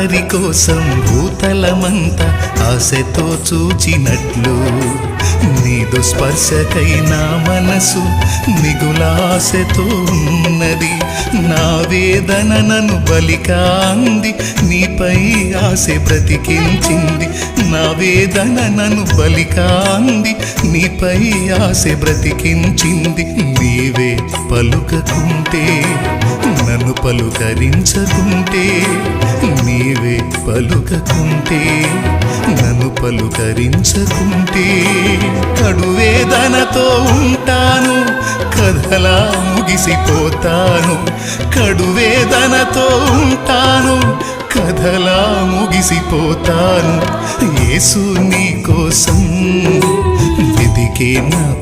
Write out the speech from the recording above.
ఒక్కరి కోసం భూతలమంతా ఆశతో చూచినట్లు. నీదు స్పర్శకై నా మనసు మిగులాశతో ఉన్నది. నా వేదన నన్ను బలికా నీపై ఆశ బ్రతికించింది. నా వేదన నన్ను బలికా నీపై ఆశ బ్రతికించింది. నీవే పలుకకుంటే నన్ను పలుకరించకుంటే పలుకకుంటే నన్ను పలుకరించకుంటే కడువేదనతో ఉంటాను కథలా ముగిసిపోతాను. కడువేదనతో ఉంటాను కథలా ముగిసిపోతాను. యేసు నీ కోసం వెదికే నా